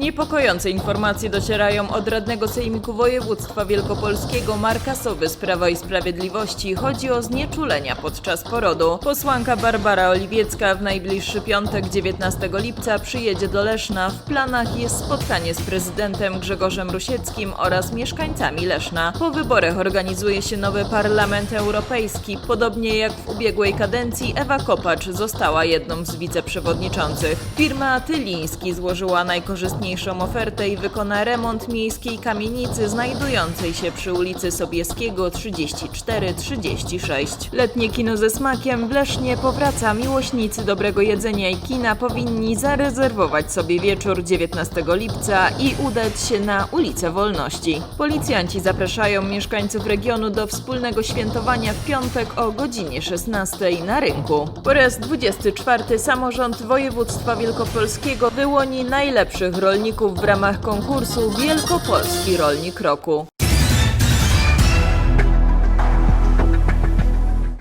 Niepokojące informacje docierają od radnego Sejmiku Województwa Wielkopolskiego Marka Sowy z Prawa i Sprawiedliwości. Chodzi o znieczulenia podczas porodu. Posłanka Barbara Oliwiecka w najbliższy piątek 19 lipca przyjedzie do Leszna. W planach jest spotkanie z prezydentem Grzegorzem Rusieckim oraz mieszkańcami Leszna. Po wyborach organizuje się nowy Parlament Europejski. Podobnie jak w ubiegłej kadencji Ewa Kopacz została jedną z wiceprzewodniczących. Firma Tyliński złożyła najkorzystniejszą ofertę i wykona remont miejskiej kamienicy znajdującej się przy ulicy Sobieskiego 34-36. Letnie kino ze smakiem w Lesznie powraca. Miłośnicy dobrego jedzenia i kina powinni zarezerwować sobie wieczór 19 lipca i udać się na ulicę Wolności. Policjanci zapraszają mieszkańców regionu do wspólnego świętowania w piątek o godzinie 16 na rynku. Po raz 24 samorząd województwa wielkopolskiego wyłoni najlepszych rolników w ramach konkursu Wielkopolski Rolnik Roku.